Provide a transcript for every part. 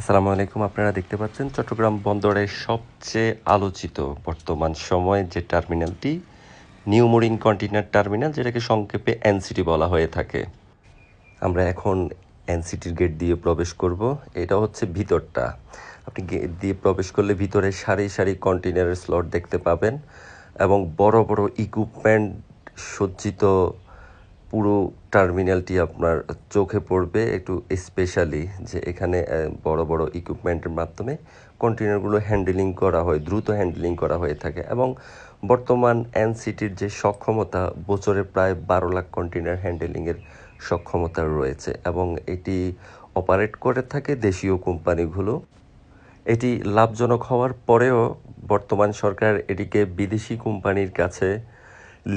আসসালামু আলাইকুম, আপনারা দেখতে পাচ্ছেন চট্টগ্রাম বন্দরের সবচেয়ে আলোচিত বর্তমান সময়ে যে টার্মিনালটি, নিউ মোরিং কন্টেইনার টার্মিনাল, যেটাকে সংক্ষেপে এনসিটি বলা হয়ে থাকে। আমরা এখন এনসিটির গেট দিয়ে প্রবেশ করব। এটা হচ্ছে ভিতরটা। আপনি গেট দিয়ে প্রবেশ করলে ভিতরে সারি সারি কন্টেইনারের স্লট দেখতে পাবেন এবং বড় বড় ইকুইপমেন্ট সজ্জিত পুরো টার্মিনালটি আপনার চোখে পড়বে একটু স্পেশালি যে এখানে বড় বড় ইকুইপমেন্টের মাধ্যমে কন্টেনারগুলো হ্যান্ডেলিং করা হয়, দ্রুত হ্যান্ডেলিং করা হয়ে থাকে এবং বর্তমান এনসিটির যে সক্ষমতা, বছরে প্রায় বারো লাখ কন্টেনার হ্যান্ডেলিংয়ের সক্ষমতা রয়েছে এবং এটি অপারেট করে থাকে দেশীয় কোম্পানিগুলো। এটি লাভজনক হওয়ার পরেও বর্তমান সরকার এটিকে বিদেশি কোম্পানির কাছে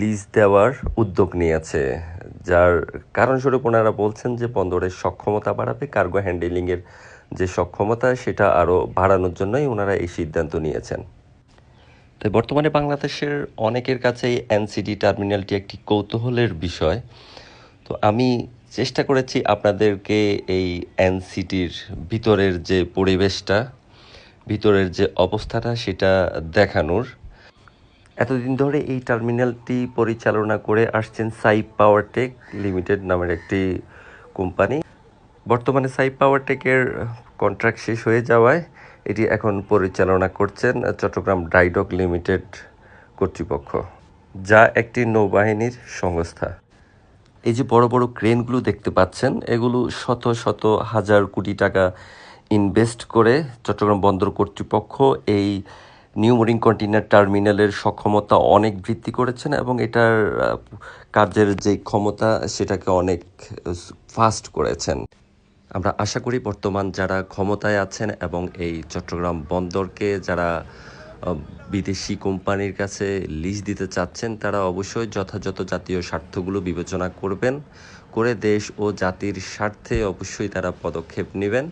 লিজ দেওয়ার উদ্যোগ নিয়েছে। যার কারণস্বরূপ ওনারা বলছেন যে বন্দরের সক্ষমতা বাড়াবে কার্গো হ্যান্ডেলিংয়ের যে সক্ষমতা, সেটা আরও বাড়ানোর জন্যই ওনারা এই সিদ্ধান্ত নিয়েছেন। তাই বর্তমানে বাংলাদেশের অনেকের কাছেই এনসিডি টার্মিনালটি একটি কৌতূহলের বিষয়। তো আমি চেষ্টা করেছি আপনাদেরকে এই এনসিটির ভিতরের যে পরিবেশটা, ভিতরের যে অবস্থাটা, সেটা দেখানোর। এতদিন ধরে এই টার্মিনালটি পরিচালনা করে আসছেন সাই পাওয়ারটেক লিমিটেড নামের একটি কোম্পানি। বর্তমানে সাই পাওয়ারটেকের কন্ট্রাক্ট শেষ হয়ে যাওয়ায় এটি এখন পরিচালনা করছেন চট্টগ্রাম ডাইডক লিমিটেড কর্তৃপক্ষ, যা একটি নৌবাহিনীর সংস্থা। এই যে বড় বড় ক্রেনগুলো দেখতে পাচ্ছেন, এগুলো শত শত হাজার কোটি টাকা ইনভেস্ট করে চট্টগ্রাম বন্দর কর্তৃপক্ষ এই নিউ মোরিং কন্টেইনার টার্মিনালের সক্ষমতা অনেক বৃদ্ধি করেছেন এবং এটার কাজের যে ক্ষমতা, সেটাকে অনেক ফাস্ট করেছেন। আমরা আশা করি বর্তমান যারা ক্ষমতায় আছেন এবং এই চট্টগ্রাম বন্দরকে যারা বিদেশি কোম্পানির কাছে লিজ দিতে চাচ্ছেন, তারা অবশ্যই যথাযথ জাতীয় স্বার্থগুলো বিবেচনা করবেন, করে দেশ ও জাতির স্বার্থে অবশ্যই তারা পদক্ষেপ নেবেন,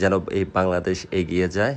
যেন এই বাংলাদেশ এগিয়ে যায়।